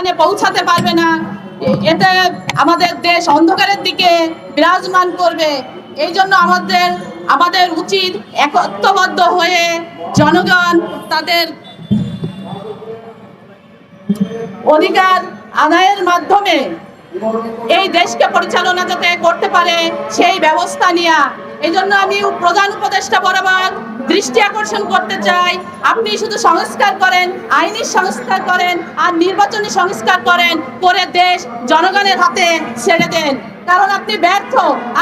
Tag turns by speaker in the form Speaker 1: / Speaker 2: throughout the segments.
Speaker 1: স্থানে পৌঁছাতে পারবে না। এতে আমাদের দেশ অন্ধকারের দিকে বিরাজমান করবে। এই জন্য আমাদের আমাদের উচিত একত্রবদ্ধ হয়ে জনগণ তাদের অধিকার আদায়ের মাধ্যমে এই দেশকে পরিচালনা যাতে করতে পারে, সেই ব্যবস্থা নেওয়া এই জন্য আমি প্রধান উপদেষ্টা বরাবর দৃষ্টি আকর্ষণ করতে চাই। আপনি শুধু সংস্কার করেন, আইনি সংস্কার করেন আর নির্বাচনী সংস্কার করেন, করে দেশ জনগণের হাতে ছেড়ে দেন। কারণ আপনি ব্যর্থ।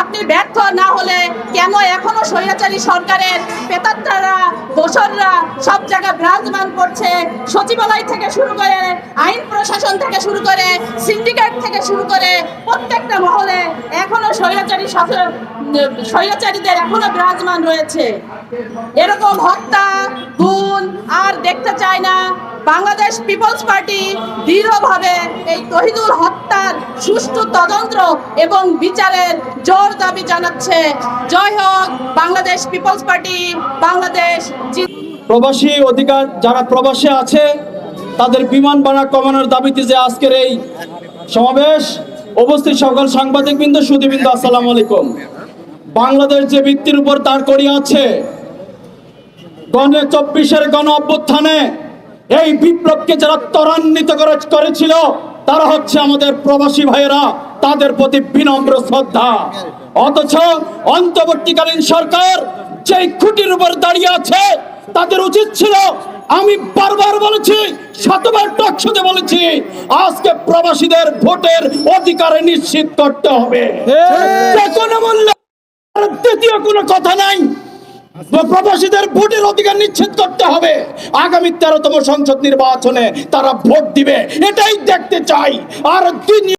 Speaker 1: আপনি ব্যর্থ না হলে কেন এখনও স্বৈরাচারী সরকারের পেতাত্তারা দোসররা সব জায়গায় বিরাজমান করছে? সচিবালয় থেকে শুরু করে আইন প্রশাসন থেকে শুরু করে সিন্ডিকেট থেকে শুরু করে প্রত্যেকটা মহলে এখনও স্বৈরাচারী স্বৈরাচারীদের এখনও বিরাজমান রয়েছে। এরকম হত্যা গুণ আর দেখতে চায় না। বাংলাদেশ পিপলস পার্টি দৃঢ়ভাবে এই তহিদুল হত্যার সুষ্ঠু তদন্ত এবং বিচারের জোর দাবি জানাচ্ছে। জয় হোক, বাংলাদেশ পিপলস পার্টি, বাংলাদেশ
Speaker 2: প্রবাসী অধিকার যারা প্রবাসে আছে, তাদের বিমান ভাড়া কমানোর দাবিতে যে আজকের এই সমাবেশ, উপস্থিত সকল সাংবাদিক বিন্দু সুদীবৃন্দ আসসালাম আলাইকুম। বাংলাদেশ যে ভিত্তির উপর তার করিয়ে আছে, গণে চব্বিশের গণ অভ্যুত্থানে এই বিপ্লবকে যারা ত্বরান্বিত করে- করেছিল তারা হচ্ছে আমাদের প্রবাসী ভাইয়েরা তাদের প্রতি বিনম্র শ্রদ্ধা। অথচ অন্তর্বর্তীকালীন সরকার যেই খুঁটির উপর দাঁড়িয়ে আছে তাদের উচিত ছিল আমি বারবার বলেছি শতবার টকশোতে বলেছি আজকে প্রবাসীদের ভোটের অধিকার নিশ্চিত করতে হবে। যে কোনো মূল্যে দ্বিতীয় কোনো কথা নাই। প্রবাসীদের ভোটের অধিকার নিশ্চিত করতে হবে। আগামী তেরোতম সংসদ নির্বাচনে তারা ভোট দিবে। এটাই দেখতে চাই। আর দুই